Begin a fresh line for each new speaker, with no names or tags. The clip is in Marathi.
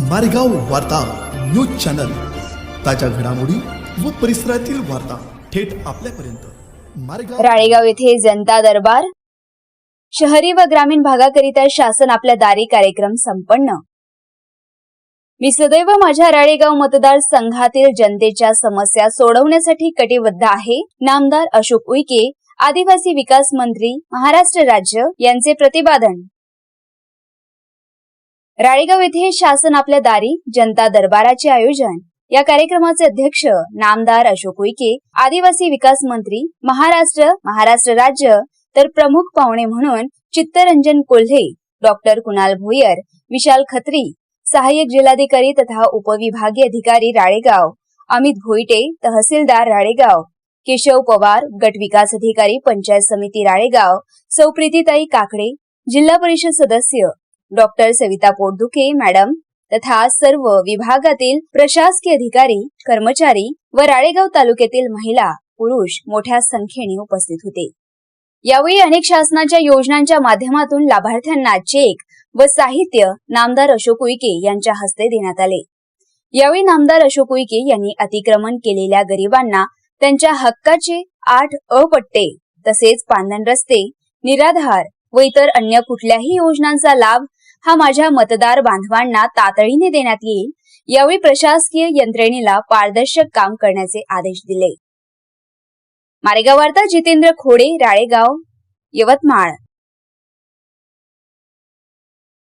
मारेगाव वार्ता न्यूज चॅनल. ताज्या घडामोडी व परिसरातील वार्ता थेट आपल्यापर्यंत. मारेगाव
राळेगाव येथे जनता दरबार. शहरी व ग्रामीण भागाकरिता शासन आपल्या दारी कार्यक्रम संपन्न. मी सदैव माझ्या राळेगाव मतदार संघातील जनतेच्या समस्या सोडवण्यासाठी कटिबद्ध आहे नामदार अशोक उईके आदिवासी विकास मंत्री महाराष्ट्र राज्य यांचे प्रतिपादन. राळेगाव येथे शासन आपल्या दारी जनता दरबाराचे आयोजन. या कार्यक्रमाचे अध्यक्ष नामदार अशोक उईके आदिवासी विकास मंत्री महाराष्ट्र महाराष्ट्र राज्य तर प्रमुख पाहुणे म्हणून चित्तरंजन कोल्हे डॉक्टर कुणाल भोयर विशाल खत्री सहाय्यक जिल्हाधिकारी तथा उपविभागीय अधिकारी राळेगाव अमित भोईटे तहसीलदार राळेगाव केशव पवार गट विकास अधिकारी पंचायत समिती राळेगाव सौप्रीतीताई काकडे जिल्हा परिषद सदस्य डॉक्टर सविता पोटदुखे मॅडम तथा सर्व विभागातील प्रशासकीय अधिकारी कर्मचारी व राळेगाव तालुक्यातील महिला पुरुष मोठ्या संख्येने उपस्थित होते. यावेळी अनेक शासनाच्या योजनांच्या माध्यमातून लाभार्थ्यांना चेक व साहित्य नामदार अशोक उईके यांच्या हस्ते देण्यात आले. यावेळी नामदार अशोक उईके यांनी अतिक्रमण केलेल्या गरिबांना त्यांच्या हक्काचे आठ अपट्टे तसेच पांधन रस्ते निराधार व इतर अन्य कुठल्याही योजनांचा लाभ हा माझ्या मतदार बांधवांना तातडीने देण्यात येईल यावेळी प्रशासकीय यंत्रणेला पारदर्शक काम करण्याचे आदेश दिले. मारेगाव वार्ता जितेंद्र खोडे राळेगाव यवतमाळ.